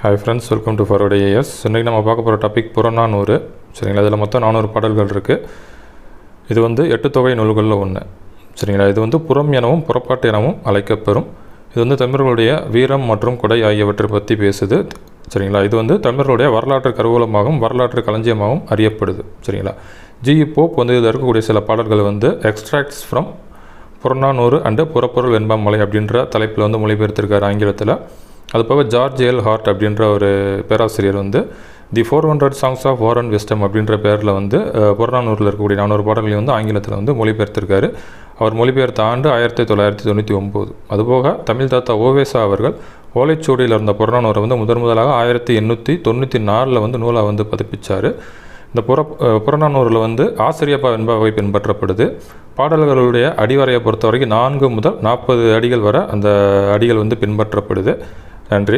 Hi friends welcome to forward AS இன்றைக்கி நம்ம பார்க்க போகிற டாபிக் புறநானூறு. சரிங்களா? இதில் மொத்தம் நானூறு பாடல்கள் இருக்குது இது வந்து எட்டு தொகை நூல்களில் ஒன்று சரிங்களா? இது வந்து புறம் எனவும் புறப்பாட்டு எனவும் அழைக்கப்பெறும். இது வந்து தமிழர்களுடைய வீரம் மற்றும் கொடை ஆகியவற்றை பற்றி பேசுது. சரிங்களா? இது வந்து தமிழர்களுடைய வரலாற்று கருவூலமாகவும் வரலாற்று களஞ்சியமாகவும் அறியப்படுது. சரிங்களா? ஜி போப் வந்து இதில் இருக்கக்கூடிய சில பாடல்கள் வந்து எக்ஸ்ட்ராக்ட்ஸ் ஃப்ரம் புறநானூறு அண்டு புறப்பொருள் வெண்பாமலை அப்படின்ற தலைப்பில் வந்து மொழிபெயர்த்திருக்கார் ஆங்கிலத்தில். அது போக ஜார்ஜ் எல் ஹார்ட் அப்படின்ற ஒரு பேராசிரியர் வந்து the four hundred songs of war and wisdom அப்படின்ற பேரில் வந்து புறநானூரில் இருக்கக்கூடிய நானூறு பாடல்களையும் வந்து ஆங்கிலத்தில் வந்து மொழிபெயர்த்திருக்காரு. அவர் மொழிபெயர்த்த ஆண்டு ஆயிரத்தி தொள்ளாயிரத்தி தொண்ணூற்றி ஒம்பது. அதுபோக தமிழ் தாத்தா ஓவேசா அவர்கள் ஓலைச்சுவடியில் இருந்த புறநானூரை வந்து முதன் முதலாக ஆயிரத்தி எண்ணூற்றி தொண்ணூற்றி நாலில் வந்து நூலாக வந்து பதிப்பிச்சார். இந்த புற புறநானூரில் வந்து ஆசிரியப்பா என்பவை பின்பற்றப்படுது. பாடல்களுடைய அடிவரையை பொறுத்த வரைக்கும் நான்கு முதல் நாற்பது அடிகள் வரை அந்த அடிகள் வந்து பின்பற்றப்படுது. நன்றி.